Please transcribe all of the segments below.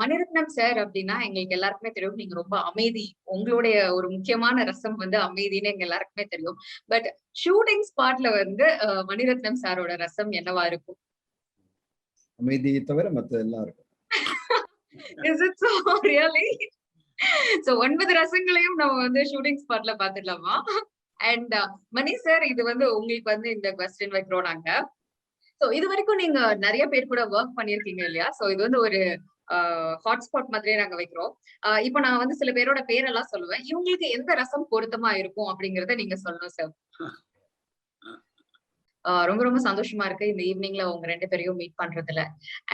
Mani Ratnam sir அப்படின்னா எங்களுக்கு எல்லாருக்குமே தெரியும். நீங்க ரொம்ப அமைதி உங்களுடைய ஒரு முக்கியமான ரசம் வந்து அமைதின்னு எங்க எல்லாருக்குமே தெரியும். பட் ஷூட்டிங் ஸ்பாட்ல வந்து மணிரத்னம் சாரோட ரசம் என்னவா இருக்கும்? அமைதியை தவிர மத்த எல்லாம் இருக்கும் is it so really so ஒன்பது ரசங்களையும் நம்ம வந்து ஷூட்டிங் ஸ்பாட்ல பாத்துடலாமா? அண்ட் மணி சார் இது வந்து உங்களுக்கு வந்து இந்த கொஸ்டின் வைக்கிறோம் நாங்க. சோ இது வரைக்கும் நீங்க நிறைய பேர் கூட ஒர்க் பண்ணிருக்கீங்க இல்லையா? சோ இது வந்து ஒரு ஹாட்ஸ்பாட் மாதிரியே நாங்க வைக்கிறோம். ஆஹ் இப்போ நான் வந்து சில பேரோட பேரெல்லாம் சொல்லுவேன். இவங்களுக்கு எந்த ரசம் பொருத்தமா இருக்கும் அப்படிங்கறத நீங்க சொல்லணும் சார் ரொம்ப ரொம்ப சந்தோஷமா இருக்கு இந்த ஈவினிங்ல உங்க ரெண்டு பேரையும் மீட் பண்றதுல.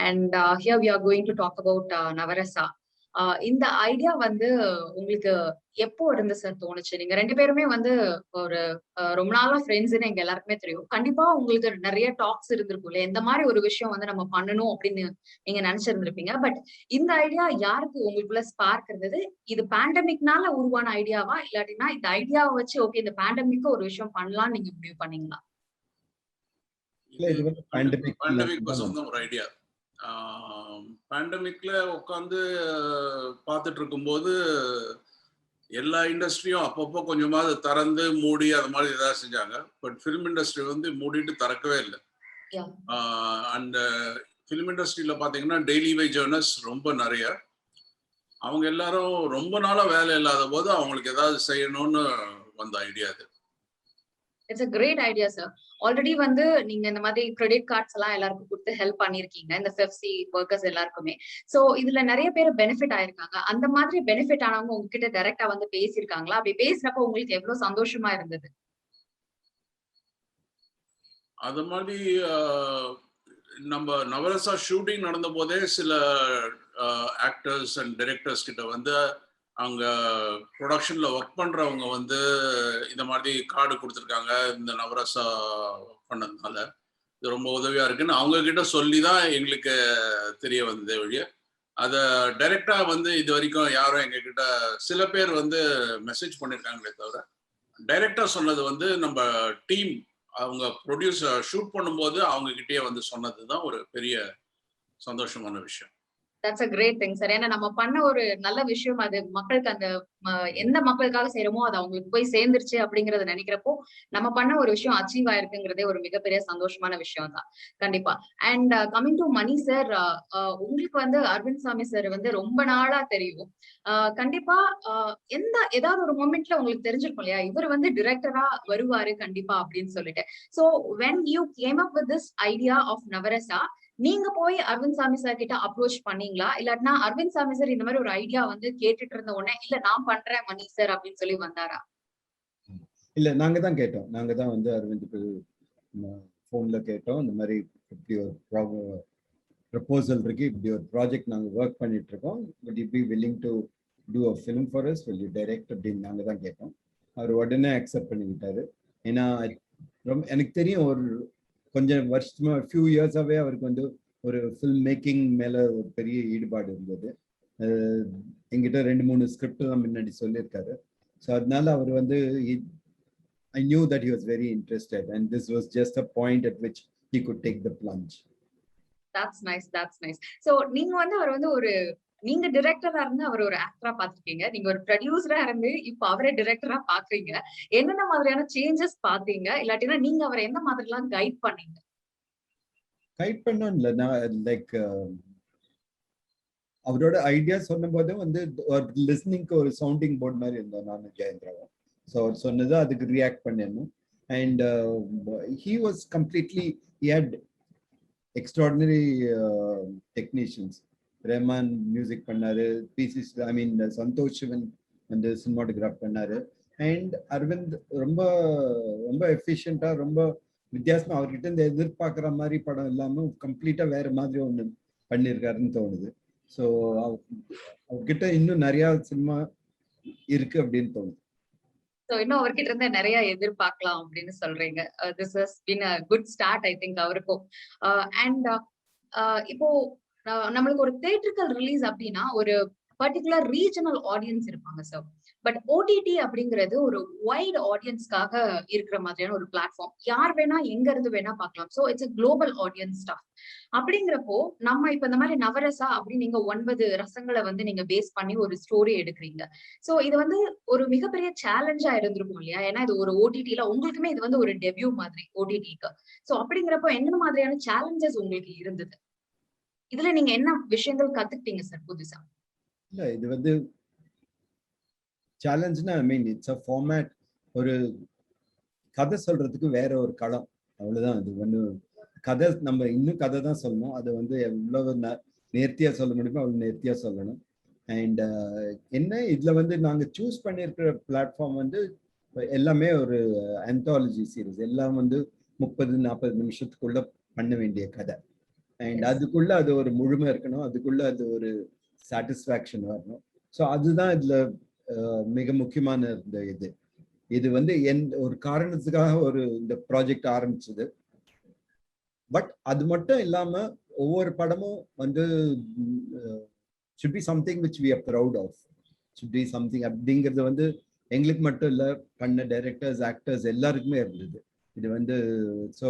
And here we are going to talk about Navarasa இந்த ஐடியா வந்து உங்களுக்கு எப்போ இருந்து சார் தோணுச்சு? நீங்க ரெண்டு பேருமே வந்து ஒரு ரொம்ப நாளா ஃப்ரெண்ட்ஸ்னு எங்க எல்லாருக்குமே தெரியும். கண்டிப்பா உங்களுக்கு நிறைய டாக்ஸ் இருந்திருக்கும்ல இந்த மாதிரி ஒரு விஷயம் வந்து நம்ம பண்ணணும் அப்படின்னு நீங்க நினைச்சிருந்திருப்பீங்க. பட் இந்த ஐடியா யாருக்கு உங்களுக்குள்ள ஸ்பார்க் இருந்தது? இது பேண்டமிக்னால உருவான ஐடியாவா? இல்லாட்டினா இந்த ஐடியாவை வச்சு ஓகே இந்த பேண்டமிக்கு ஒரு விஷயம் பண்ணலாம்னு நீங்க முடிவு பண்ணீங்களா? இல்ல இது வந்து பேண்டமிக் சொந்த ஒரு ஐடியா. பேண்டமிக்ல உட்காந்து பார்த்துட்டு இருக்கும்போது எல்லா இண்டஸ்ட்ரியும் அப்பப்போ கொஞ்சமாவது திறந்து மூடி அது மாதிரி ஏதாவது செஞ்சாங்க. பட் ஃபிலிம் இண்டஸ்ட்ரி வந்து மூடிட்டு திறக்கவே இல்லை. அண்ட் ஃபிலிம் இண்டஸ்ட்ரியில் பார்த்தீங்கன்னா டெய்லி வேஜ் ஏர்னர்ஸ் ரொம்ப நிறைய. அவங்க எல்லாரும் ரொம்ப நாளா வேலை இல்லாத போது அவங்களுக்கு ஏதாவது செய்யணும்னு வந்த ஐடியா அது. It's a great idea sir already வந்து நீங்க இந்த மாதிரி கிரெடிட் கார்ட்ஸ் எல்லாம் எல்லாருக்கும் கொடுத்து ஹெல்ப் பண்ணிருக்கீங்க இந்த ஃபெஃப்சி ஒர்க்கர்ஸ் எல்லாருக்குமே. சோ இதுல நிறைய பேர் பெனிஃபிட் ஆயிருக்காங்க. அந்த மாதிரி பெனிஃபிட் ஆனவங்க உங்ககிட்ட டைரக்டா வந்து பேசியிருக்காங்களா? அப்படி பேசுறப்ப உங்களுக்கு எவ்வளவு சந்தோஷமா இருந்தது? அது மாதிரி நம்ம நவரசா ஷூட்டிங் நடந்த போதே சில ஆக்டர்ஸ் அண்ட் டைரக்டர்ஸ் கிட்ட வந்து அவங்க ப்ரொடக்ஷன்ல ஒர்க் பண்றவங்க வந்து இந்த மாதிரி கார்டு கொடுத்துருக்காங்க இந்த நவரசா ஒர்க் பண்ணதுனால. இது ரொம்ப உதவியா இருக்குன்னு அவங்க கிட்ட சொல்லி தான் எங்களுக்கு தெரிய வந்தது வழிய அதை டைரக்டா வந்து இது வரைக்கும் யாரும் எங்க கிட்ட சில பேர் வந்து மெசேஜ் பண்ணிருக்காங்களே தவிர டைரக்டா சொன்னது வந்து நம்ம டீம் அவங்க ப்ரொடியூசர் ஷூட் பண்ணும்போது அவங்க கிட்டயே வந்து சொன்னதுதான் ஒரு பெரிய சந்தோஷமான விஷயம். That's a great thing sir ஏன்னா நம்ம பண்ண ஒரு நல்ல விஷயம் அது மக்களுக்கு அந்த எந்த மக்களுக்காக செய்யறோமோ அது அவங்களுக்கு போய் சேர்ந்துருச்சு அப்படிங்கறத நினைக்கிறப்போ நம்ம பண்ண ஒரு விஷயம் அச்சீவ் ஆயிருக்குங்கிறதே ஒரு மிகப்பெரிய சந்தோஷமான விஷயம் தான். கண்டிப்பா. And coming to Mani sir உங்களுக்கு வந்து அரவிந்த் சாமி சார் வந்து ரொம்ப நாளா தெரியும். ஆஹ் கண்டிப்பா ஆஹ் எந்த ஏதாவது ஒரு மூமெண்ட்ல உங்களுக்கு தெரிஞ்சிருக்கும் இல்லையா? இவர் வந்து டிரெக்டரா வருவாரு கண்டிப்பா அப்படின்னு சொல்லிட்டு. So when you came up with this idea of Navarasa நீங்க போய் அரவிந்த் சாமி சார் கிட்ட அப்ரோச் பண்ணீங்களா? இல்லாட்டினா அரவிந்த் சாமி சார் இந்த மாதிரி ஒரு ஐடியா வந்து கேட்டுட்டு இருந்த உடனே இல்ல நான் பண்றேன் மணி சார் அப்படின்னு சொல்லி வந்தாரா? இல்ல நாங்க தான் கேட்டோம். நாங்க தான் வந்து அரவிந்த் ஃபோன்ல கேட்டோம். இந்த மாதிரி இப்படி ஒரு ப்ரப்போசல் இருக்கு. இப்படி ஒரு ப்ராஜெக்ட் நாங்க ஒர்க் பண்ணிட்டு இருக்கோம். But you be willing to do a film for us will you direct அப்படின்னு நாங்க தான் கேட்டோம். அவர் உடனே அக்செப்ட் பண்ணிக்கிட்டாரு. ஏன்னா ரொம்ப எனக்கு தெரியும் ஒரு கொஞ்சம் வருஷமா ஃபியூ இயர்ஸாகவே அவருக்கு வந்து ஒரு ஃபில்ம் மேக்கிங் மேல ஒரு பெரிய ஈடுபாடு இருந்தது. எங்கிட்ட என்கிட்ட ரெண்டு மூணு ஸ்கிரிப்ட் தான் முன்னாடி சொல்லியிருக்காரு. ஸோ அதனால அவர் வந்து I knew that he was very interested and this was just a point at which he could take the plunge that's nice that's nice so நீங்க வந்து அவர் வந்து ஒரு நீங்க டிரெக்டரா இருந்து அவர் ஒரு ஆக்டரா பாத்திருக்கீங்க நீங்க ஒரு ப்ரொடியூசரா இருந்து இப்ப அவரே டிரெக்டரா பாக்குறீங்க என்னென்ன மாதிரியான சேஞ்சஸ் பாத்தீங்க இல்லாட்டினா நீங்க அவரை எந்த மாதிரி எல்லாம் கைட் பண்ணீங்க? கைட் பண்ணோம் இல்ல. நான் லைக் அவரோட ஐடியா சொன்னபோது வந்து ஒரு லிஸ்னிங்க்கு ஒரு சவுண்டிங் போர்ட் மாதிரி இருந்தோம் நானும் ஜெயந்திராவும் ஸோ அவர் சொன்னது அதுக்கு ரியாக்ட் பண்ணிடணும். And he was completely had extraordinary technicians Rahman music பண்ணாரு. PC I mean Santosh Sivan வந்து சினிமாட்டோகிராஃப் பண்ணாரு. அண்ட் அரவிந்த் ரொம்ப ரொம்ப எஃபிஷியண்டா ரொம்ப வித்தியாசமா அவர்கிட்ட இந்த எதிர்பார்க்குற மாதிரி படம் இல்லாம கம்ப்ளீட்டா வேற மாதிரி ஒண்ணு பண்ணியிருக்காருன்னு தோணுது. ஸோ அவர்கிட்ட இன்னும் நிறைய சினிமா இருக்கு அப்படின்னு தோணுது. சோ இன்னும் அவர்கிட்ட இருந்து நிறைய எதிர்பார்க்கலாம் அப்படின்னு சொல்றீங்க. This has been a good start I think அவருக்கும். Uh, அண்ட் uh, uh, இப்போ நம்மளுக்கு ஒரு தேட்டரிக்கல் ரிலீஸ் அப்படின்னா ஒரு பர்டிகுலர் ரீஜனல் ஆடியன்ஸ் இருப்பாங்க சார் பட் ஓடிடி அப்படிங்கிறது ஒரு வைட் ஆடியன்ஸ்க்காக இருக்கிற மாதிரியான ஒரு பிளாட்ஃபார்ம் யார் வேணா எங்க இருந்து வேணா பார்க்கலாம். So it's global audience staff அப்படிங்கிறப்போ நம்ம இப்ப இந்த மாதிரி நவரசா அப்படின்னு நீங்க ஒன்பது ரசங்களை வந்து நீங்க பேஸ் பண்ணி ஒரு ஸ்டோரி எடுக்கிறீங்க. சோ இது வந்து ஒரு மிகப்பெரிய சேலஞ்சா இருந்திருக்கும் இல்லையா? ஏன்னா இது ஒரு ஓடிடில உங்களுக்குமே இது வந்து ஒரு டெபியூ மாதிரி ஓடிடிக்கு சோ அப்படிங்கிறப்போ என்ன மாதிரியான சேலஞ்சஸ் உங்களுக்கு இருந்தது? இதுல நீங்க என்ன விஷயங்கள் கத்துக்கிட்டீங்க சார் புதுசா? இல்ல இது வந்து சேலஞ்ச்னா ஐ மீன் இட்ஸ் அ ஃபார்மேட் ஒரு கதை சொல்றதுக்கு வேற ஒரு களம். அவ்வளவுதான். இது வந்து கதை நம்ம இன்னும் கதை தான் சொல்லணும். அது வந்து எவ்வளவு நேர்த்தியா சொல்ல முடியுமோ அவ்வளவு நேர்த்தியா சொல்லணும். அண்ட் uh, என்ன இதுல வந்து நாங்க சூஸ் பண்ணிருக்கிற பிளாட்ஃபார்ம் வந்து எல்லாமே ஒரு அந்தாலஜி சீரீஸ் எல்லாம் வந்து முப்பது நாற்பது நிமிஷத்துக்குள்ள பண்ண வேண்டிய கதை. அண்ட். அதுக்குள்ள அது ஒரு முழுமை இருக்கணும். அதுக்குள்ள அது ஒரு சாட்டிஸ்ஃபேக்ஷன் வரணும். ஸோ அதுதான் இதுல மிக முக்கியமான இந்த இது. இது வந்து என் ஒரு காரணத்துக்காக ஒரு இந்த ப்ராஜெக்ட் ஆரம்பிச்சது. பட் அது மட்டும் இல்லாம ஒவ்வொரு படமும் வந்து should be something which we are proud of. Should be something அப்படிங்கிறது வந்து எங்களுக்கு மட்டும் இல்ல பண்ண டைரக்டர்ஸ் ஆக்டர்ஸ் எல்லாருக்குமே இருந்தது. இது வந்து so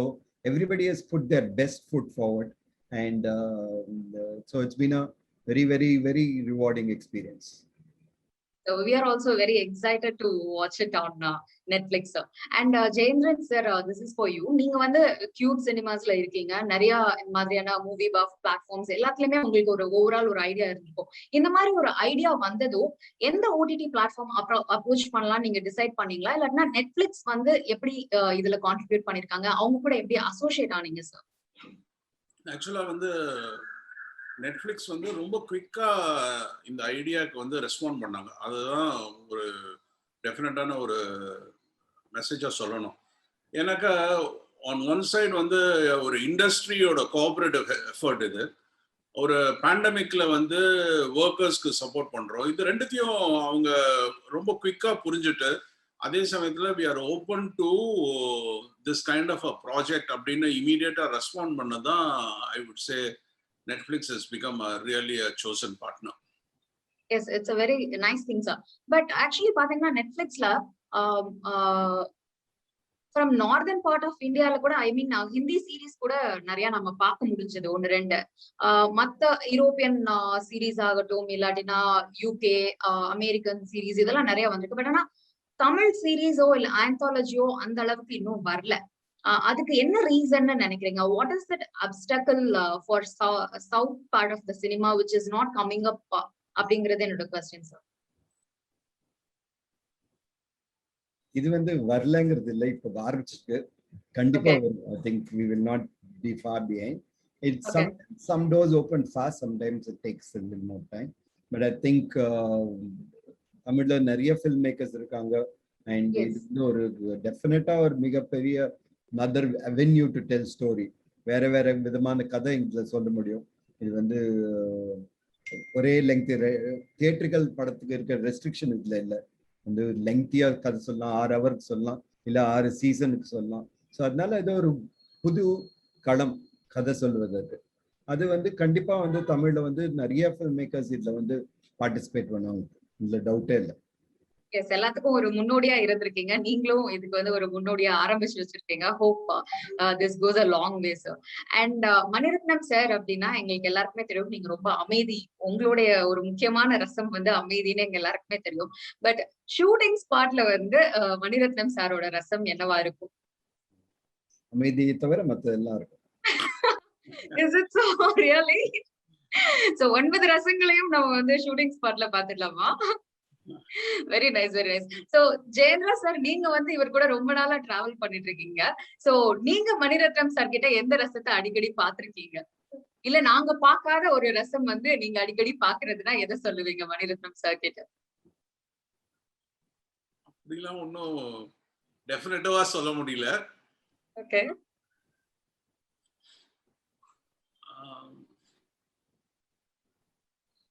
everybody has put their best foot forward and uh, so it's been a very very very rewarding experience So we are also very excited to watch it on uh, Netflix. sir. And uh, Jayendran sir, uh, this is for you. நீங்க வந்து cube சினிமாஸ்ல இருக்கீங்க நிறைய மாதிரியான movie buff platforms எல்லாத்துலயுமே உங்களுக்கு ஒரு overall ஒரு idea இருந்திருக்கும் இந்த மாதிரி ஒரு ஐடியா வந்ததும் எந்த ஓடிடி பிளாட்ஃபார்ம் அப்புறம் அப்ரோச் பண்ணலாம் நீங்க டிசைட் பண்ணீங்களா இல்லாட்டினா நெட்ஃபிளிக்ஸ் வந்து எப்படி uh, இதுல கான்ட்ரிபியூட் பண்ணிருக்காங்க அவங்க கூட எப்படி அசோசியேட் ஆனீங்க சார் ஆக்சுவலாக வந்து நெட்ஃப்ளிக்ஸ் வந்து ரொம்ப குவிக்காக இந்த ஐடியாவுக்கு வந்து ரெஸ்பாண்ட் பண்ணாங்க. அதுதான் ஒரு டெஃபினட்டான ஒரு மெசேஜாக சொல்லணும். ஏன்னாக்கா ஆன் ஒன் சைடு வந்து ஒரு இண்டஸ்ட்ரியோட கோஆப்ரேட்டிவ் எஃபர்ட் இது. ஒரு பேண்டமிக்கில் வந்து ஒர்க்கர்ஸ்க்கு சப்போர்ட் பண்ணுறோம் இது ரெண்டுத்தையும் அவங்க ரொம்ப குயிக்காக புரிஞ்சுட்டு அதே சமயத்துல we are open to this kind of a project அப்படின்னு இமீடியட்டா ரெஸ்பாண்ட் பண்ணதான் I would say Netflix is become really a chosen partner yes it's a very nice thing sir but actually பாத்தீங்கன்னா நெட்ஃபிளிக்ஸ்ல ஃப்ரம் நார்தன் பார்ட் ஆஃப் இந்தியால கூட ஐ மீன் Hindi series கூட நிறைய நம்ம பார்க்க முடிஞ்சது ஒன்னு ரெண்டு. மத்த யூரோப்பியன் சீரிஸ் ஆகட்டும் இல்லாட்டினா யூகே அமெரிக்கன் சீரிஸ் இதெல்லாம் நிறைய வந்திருக்கு. பட் ஆனா தமிழ் சீரீஸோ இல்ல ஆந்தாலஜியோ அந்த அளவுக்கு இன்னும் வரல. அதுக்கு என்ன ரீசன்னு நினைக்கிறீங்க? What is that obstacle for south part of the cinema which is not coming up அப்படிங்கிறது என்னோட கொஸ்டின் சார் இது வந்து வரலங்கிறது இல்லை இப்போ ஆரம்பிச்சிருக்கு. கண்டிப்பா I think we will not be far behind Okay. Some some doors open fast sometimes it takes little more time but I think தமிழ்ல நிறைய ஃபில்ம் மேக்கர்ஸ் இருக்காங்க. அண்ட். இது வந்து ஒரு டெஃபினட்டா ஒரு மிகப்பெரிய other avenue to tell story வேற வேற விதமான கதை இதுல சொல்ல முடியும். இது வந்து ஒரே லெங்க் தியேட்ரிக்கல் படத்துக்கு இருக்கிற ரெஸ்ட்ரிக்ஷன் இதுல இல்லை. வந்து லெங்க்தியா கதை சொல்லலாம் ஆறு ஹவருக்கு சொல்லலாம் இல்ல ஆறு சீசனுக்கு சொல்லலாம். ஸோ அதனால இது ஒரு புது களம் கதை சொல்வதற்கு அது. வந்து கண்டிப்பா வந்து தமிழ்ல வந்து நிறைய ஃபில்ம் மேக்கர்ஸ் இதுல வந்து பார்ட்டிசிபேட் பண்ணுவாங்க. இதுல டவுட்டே இல்லை. எஸ் எல்லாத்துக்கும் ஒரு முன்னோடியா இருந்திருக்கீங்க. நீங்களும் இதுக்கு வந்து ஒரு முன்னோடியா ஆரம்பிச்சு வச்சிருக்கீங்க. Hope this goes a long way sir and Maniratnam sir அப்படின்னா எங்களுக்கு எல்லாருக்குமே தெரியும். நீங்க ரொம்ப அமைதி உங்களுடைய ஒரு முக்கியமான ரசம் வந்து அமைதின்னு எங்க எல்லாருக்குமே தெரியும். பட் ஷூட்டிங் ஸ்பாட்ல வந்து uh, மணிரத்னம் சாரோட ரசம் என்னவா இருக்கும்? அமைதியை தவிர மற்ற எல்லாம் இருக்கும் is it so really so ஒன்பது ரசங்களையும் நம்ம வந்து ஷூட்டிங் ஸ்பாட்ல பாத்துடலாமா very nice very nice so Jayendra sir நீங்க வந்து இவர் கூட ரொம்ப நாளா டிராவல் பண்ணிட்டு இருக்கீங்க சோ நீங்க மணிரத்னம் சார் கிட்ட எந்த ரசத்தை அடிக்கடி பாத்திருக்கீங்க இல்ல நாங்க பார்க்காத ஒரு ரசம் வந்து நீங்க அடிக்கடி பாக்குறதுன்னா எதை சொல்லுவீங்க மணிரத்னம் சார் கிட்ட? அப்படிலாம் ஒன்றும் டெஃபினட்டிவா சொல்ல முடியல. ஓகே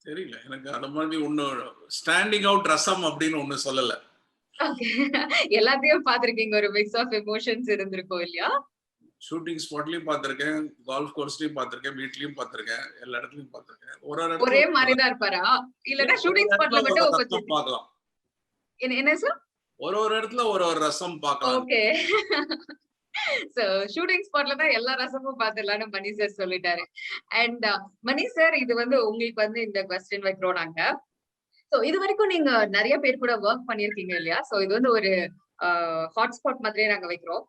தெரியல. எனக்கு அந்த மாதிரி ஒன்றும் ஸ்டாண்டிங் அவுட் ரசம் அப்படின்னு ஒண்ணு சொல்லல. எல்லாத்தையும் பாத்திருக்கீங்க ஒரு மிக்ஸ் ஆஃப் எமோஷன்ஸ் இருந்திருக்கும் இல்லையா? ஷூட்டிங் ஸ்பாட்லயும் பார்த்திருக்கேன். கால்ஃப் கோர்ஸ்லயும் பார்த்திருக்கேன். வீட்லயும் பார்த்திருக்கேன். எல்லா இடத்துலயும் பார்த்திருக்கேன். ஒரு ஒரு ஒரே மாதிரிதான் இருப்பாரா? இல்லன்னா ஷூட்டிங் ஸ்பாட்ல மட்டும் பார்க்கலாம். என்ன- என்ன சார் ஒரு ஒரு இடத்துல ஒரு ஒரு ரசம் பார்க்கலாம். ஓகே சோ ஷூட்டிங் ஸ்பாட்ல தான் எல்லா ரசமும் பாத்துடலாம்னு மணி சார் சொல்லிட்டாரு. அண்ட் uh, மணி சார் இது வந்து உங்களுக்கு வந்து இந்த கொஸ்டின் வைக்கிறோம் நாங்க. சோ இது வரைக்கும் நீங்க நிறைய பேர் கூட ஒர்க் பண்ணிருக்கீங்க இல்லையா? சோ இது வந்து ஒரு ஹாட்ஸ்பாட் மாதிரியே நாங்க வைக்கிறோம்.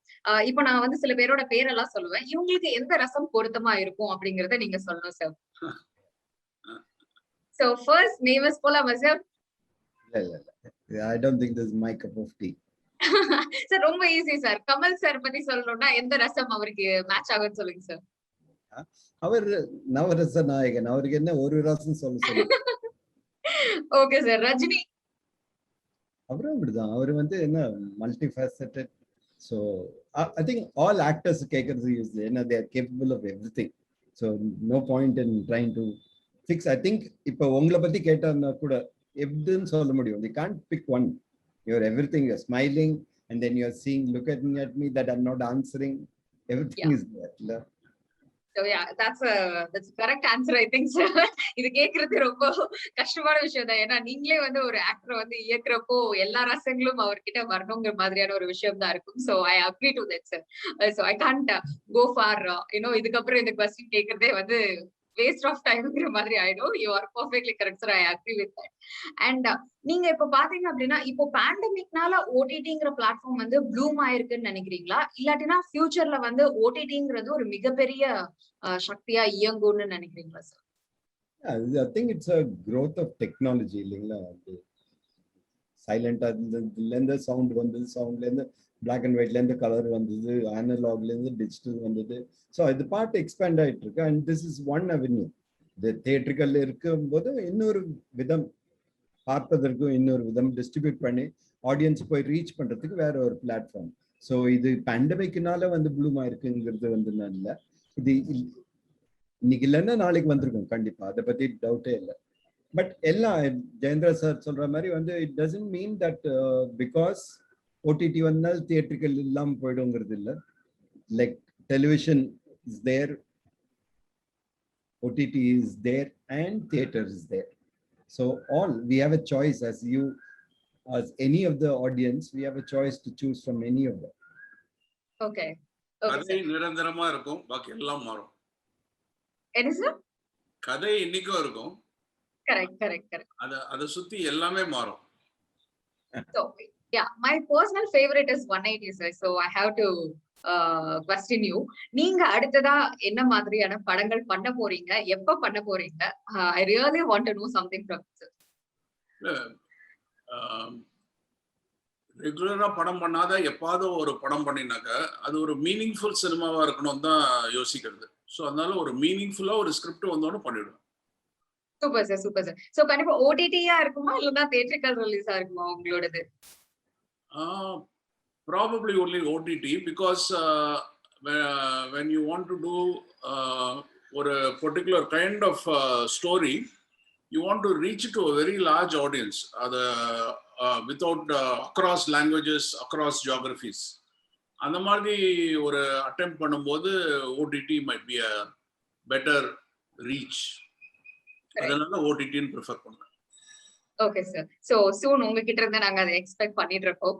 இப்ப நான் வந்து சில பேரோட பேரெல்லாம் சொல்லுவேன். இவங்களுக்கு எந்த ரசம் பொருத்தமா இருக்கும் அப்படிங்கறத நீங்க சொல்லணும் சார் சோ ஃபர்ஸ்ட் நேமஸ் போலாமா சார் இல்ல இல்ல I don't think this my cup of tea sir ரொம்ப ஈஸி சார். கமல் சார் பத்தி சொல்லணும்னா எந்த ரசம் அவருக்கு மேட்ச் ஆகும்னு சொல்லுங்க சார். அவர் நவரச நாயகன். அவருக்கு என்ன ஒரு ரசம் சொல்ல சொல்லுங்க ஓகே சார். ரஜினி. அவரும் அப்படிதான். அவர் வந்து என்ன multi faceted so I think all actors கேட்கறது யூஸ் ஏன்னா they're capable of everything so no point in trying to fix I think இப்போ உங்களை பத்தி கேட்டாருன்னா கூட எப்படின்னு சொல்ல முடியும்? The can't pick one your everything you're smiling and then you're seeing look at me at me that I'm not answering everything is இல்ல? So yeah, that's a that's a correct answer I think sir. இது கேக்குறது ரொம்ப கஷ்டமான விஷயம் தான். ஏன்னா நீங்களே வந்து ஒரு ஆக்டர் வந்து இயக்குறப்போ எல்லா ரசங்களும் அவர்கிட்ட வரணுங்கிற மாதிரியான ஒரு விஷயம் தான் இருக்கும். So I agree to that sir so I can't go for you know இதுக்கப்புறம் இந்த கொஸ்டின் கேக்குறதே வந்து வேஸ்ட் ஆஃப் டைம்ங்கிற மாதிரி ஆயிடும். You are perfectly correct sir I agree with that and நீங்க இப்ப பாத்தீங்க அப்படின்னா இப்போ பேண்டமிக்னால ஓடிடிங்கிற பிளாட்ஃபார்ம் வந்து ப்ளூம் ஆயிருக்குன்னு நினைக்கிறீங்களா? இல்லாட்டினா ஃபியூச்சர்ல வந்து ஓடிடிங்கிறது ஒரு மிகப்பெரிய சக்தியா இயங்கும்னு நினைக்கிறீங்களா sir I think it's a growth of technology இல்லைங்களா? சைலண்டா இருந்ததுல இருந்து சவுண்ட் வந்தது சவுண்ட்ல இருந்து பிளாக் அண்ட் ஒயிட்ல இருந்து கலர் வந்தது அனலாக்ல இருந்து டிஜிட்டல் வந்தது. ஸோ இது பார்ட் எக்ஸ்பேண்ட் ஆயிட்டு இருக்கு and this is one avenue இது தியேட்டர்கள் இருக்கும்போது இன்னொரு விதம் பார்ப்பதற்கும் இன்னொரு விதம் டிஸ்ட்ரிபியூட் பண்ணி ஆடியன்ஸ் போய் ரீச் பண்றதுக்கு வேற ஒரு பிளாட்ஃபார்ம் ஸோ இது பேண்டமிக்னால வந்து ப்ளூமா இருக்குங்கிறது வந்து நல்ல இது இன்னைக்கு இல்லைன்னா நாளைக்கு வந்திருக்கும். கண்டிப்பா. அதை பத்தி டவுட்டே இல்லை. பட் எல்லாம் ஜெயந்திர சார் சொல்ற மாதிரி வந்து it doesn't mean that because OTT வந்தால் தியேட்டர்கள் இல்லாம போயிடுங்கிறது இல்லை. Like television is there OTT is there and theatre is there so all we have a choice as you as any of the audience we have a choice to choose from any of them. Okay okay கதை நிரந்தரமா இருக்கும் பாக்கி எல்லாம் மாறும். என்ன sir கதை இன்னைக்கும் இருக்கும். கரெக்ட் கரெக்ட் கரெக்ட் அத அதை சுத்தி எல்லாமே மாறும். Yeah, my personal favorite is 180 sir. So I have to uh, question you. நீங்க அடுத்ததா என்ன மாதிரியான படங்கள் பண்ண போறீங்க? எப்ப பண்ண போறீங்க? I really want to know something from sir ரெகுலரா படம் பண்ணாத எப்பாவது ஒரு படம் பண்ணினாக்க அது ஒரு மீனிங்ஃபுல் சினிமாவா இருக்கணும் தான் யோசிக்கிறது. ஸோ அதனால ஒரு மீனிங்ஃபுல்லா ஒரு ஸ்கிரிப்ட் வந்தோன்னு பண்ணிடுவேன். Super sir super sir so கண்டிப்பா ஓடிடியா இருக்குமா? இல்லனா தியேட்ரிக்கல் ரிலீஸா இருக்குமா உங்களோடது? Uh, probably only OTT because uh, whe- when you want to do uh, or a particular kind of uh, story, you want to reach to a very large audience uh, the, uh, without uh, across languages, across geographies. அந்த மாதிரி ஒரு attempt பண்ணும்போது OTT might be a better reach அதனால ஓடிடின்னு prefer பண்ணுவேன் okay sir so soon உங்ககிட்ட இருந்து நாங்க அதை எக்ஸ்பெக்ட் பண்ணிட்டு இருக்கோம்.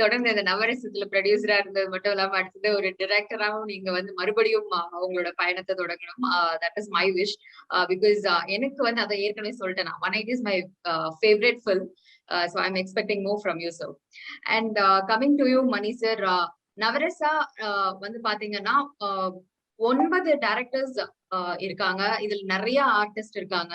தொடர்ந்து இந்த நவரசத்துல ப்ரொடியூசரா இருந்தது மட்டும் இல்லாம அடுத்தது ஒரு டிரெக்டராகவும் நீங்க வந்து மறுபடியும் உங்களோட பயணத்தை தொடங்கணும். That is my wish because எனக்கு வந்து அதை ஏற்கனவே சொல்லிட்டேன் நான். One it is my favourite film so I am expecting more from you sir and coming to you Mani sir Navarasa வந்து பாத்தீங்கன்னா ஒன்பது டேரக்டர்ஸ் இருக்காங்க. இதுல நிறைய ஆர்டிஸ்ட் இருக்காங்க.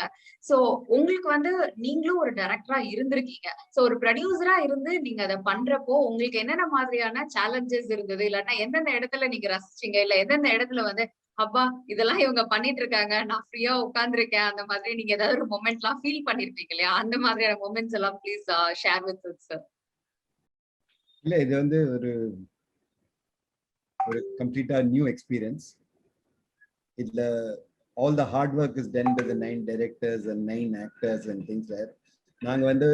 சோ உங்களுக்கு வந்து நீங்களும் ஒரு டைரக்டரா இருந்திருக்கீங்க. சோ ஒரு ப்ரொடியூசரா இருந்து நீங்க அதை பண்றப்போ உங்களுக்கு என்னென்ன மாதிரியான சேலஞ்சஸ் இருந்தது? இல்லன்னா எந்தெந்த இடத்துல நீங்க ரசிச்சீங்க? இல்ல எந்தெந்த இடத்துல வந்து அப்பா இதெல்லாம் இவங்க பண்ணிட்டு இருக்காங்க. நான் ஃப்ரீயா உட்கார்ந்துருக்கேன். அந்த மாதிரி நீங்க ஏதாவது ஒரு மொமெண்ட் எல்லாம் ஃபீல் பண்ணிருப்பீங்க இல்லையா? அந்த மாதிரியான மொமெண்ட்ஸ் எல்லாம் ப்ளீஸ் ஷேர் வித் சார் இல்ல இது வந்து ஒரு ஒரு கம்ப்ளீட்டா நியூ எக்ஸ்பீரியன்ஸ் இதுல all the hard work is done by the nine directors and nine actors and things where நாங்க வந்து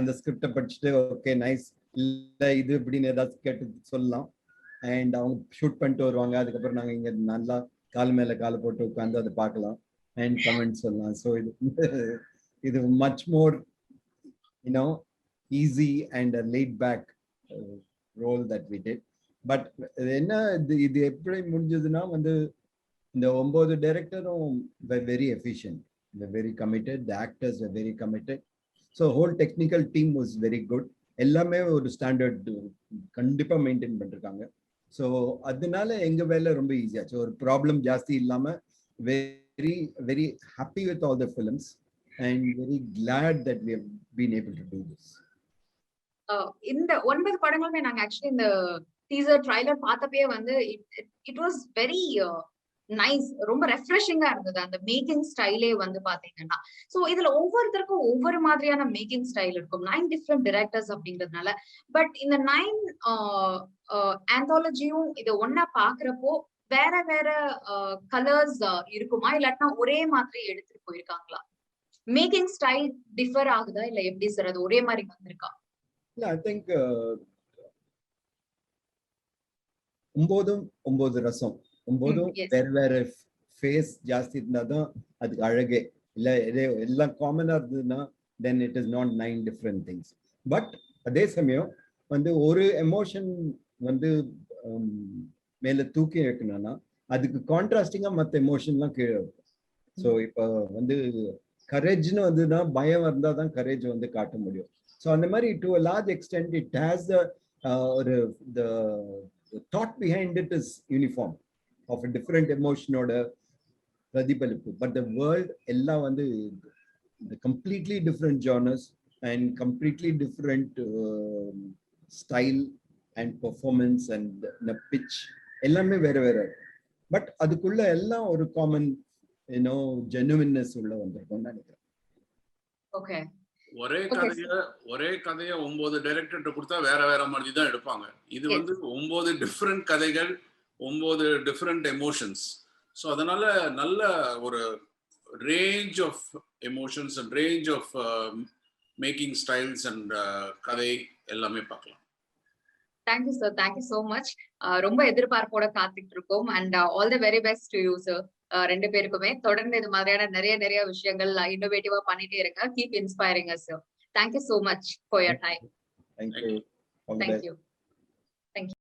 அந்த ஸ்கிரிப்டை படிச்சுட்டு ஓகே நைஸ் இல்ல இது இப்படின்னு ஏதாவது கேட்டு சொல்லலாம். அண்ட் அவங்க ஷூட் பண்ணிட்டு வருவாங்க. அதுக்கப்புறம் நாங்க இங்க நல்லா கால் மேல கால் போட்டு உட்காந்து அதை பார்க்கலாம். அண்ட் கமெண்ட் சொல்லலாம். ஸோ இது இது much more you know easy and laid back role that we did but என்ன இது இது எப்படி முடிஞ்சதுன்னா வந்து இந்த ஒன்பது டைரக்டரும் very efficient very committed the actors very committed so whole technical team was very good எல்லாமே ஒரு ஸ்டாண்டர்ட் கண்டிப்பா மெயின்டைன் பண்ணிருக்காங்க. ஸோ அதனால எங்க வேலை ரொம்ப ஈஸியாச்சு ஒரு ப்ராப்ளம் ஜாஸ்தி இல்லாம very very happy with all the films and very glad that we been able to do this இந்த ஒன்பது படங்களுமே நாங்கள் ஆக்சுவலி இந்த டீசர் ட்ரைலர் பார்த்தப்பே வந்து இட் வாஸ் வெரி நைஸ் ரொம்ப ரெஃப்ரெஷிங்கா இருந்தது. அந்த மேக்கிங் ஸ்டைலே வந்து பாத்தீங்கன்னா. சோ இதுல ஒவ்வொருத்தருக்கும் ஒவ்வொரு மாதிரியான மேக்கிங் ஸ்டைல் இருக்கும். நைன் டிஃப்ரெண்ட் டிரெக்டர்ஸ் அப்படிங்கிறதுனால. பட் இந்த நைன் ஆந்தாலஜியும் இதை ஒன்னா பாக்குறப்போ வேற வேற கலர்ஸ் இருக்குமா? இல்லாட்டினா ஒரே மாதிரி எடுத்துட்டு போயிருக்காங்களா? மேக்கிங் ஸ்டைல் டிஃபர் ஆகுதா? இல்ல எப்படி சார் அது ஒரே மாதிரி வந்திருக்கா? இல்ல ஐ திங்க் ஒன்பதும் ஒன்பது ரசம். yes. வேற வேற ஃபேஸ் ஜாஸ்தி இருந்தாதான் அதுக்கு அழகே. இல்ல எல்லாம் காமனா இருந்ததுன்னா then it is not nine different things but அதே சமயம் வந்து ஒரு எமோஷன் வந்து ஹம், மேல தூக்கி வைக்கணும்னா அதுக்கு கான்ட்ராஸ்டிங்கா மத்த எமோஷன்லாம் கீழே இருக்கும். ஸோ இப்போ வந்து கரேஜ்னு வந்துன்னா பயம் இருந்தால் தான் கரேஜ் வந்து காட்ட முடியும். ஸோ அந்த மாதிரி to a large extent it has the ஒரு the thought behind it is uniform of different எமோஷனோட பிரதிபலிப்பு. பட் த வேர்ல்ட் எல்லாம் வந்து completely different genres and completely different style and performance and pitch எல்லாமே வேற வேற பட் அதுக்குள்ள எல்லாம் ஒரு காமன் யூனோ ஜெனுவின்னஸ் உள்ள வந்திருக்கும்னு நினைக்கிறேன். ஓகே ஒரே Okay, கதைய ஒரே கதைய ஒன்பது டைரக்டர்கிட்ட கொடுத்தா வேற வேற மாதிரி தான் எடுப்பாங்க. இது. வந்து ஒன்பது டிஃப்ரெண்ட் கதைகள் ஒன்பது டிஃப்ரெண்ட் எமோஷன்ஸ் ஸோ அதனால நல்ல ஒரு range of emotions and range of making styles and கதை எல்லாமே பார்க்கலாம். Thank you sir thank you so much ரொம்ப எதிர்பார்ப்போட காத்துட்டு இருக்கோம் and all the very best to you sir ரெண்டு பேருக்குமே. தொடர்ந்து இது மாதிரியான நிறைய நிறைய விஷயங்கள் இன்னோவேட்டிவா பண்ணிட்டே இருக்க keep inspiring sir thank you so much for your time thank you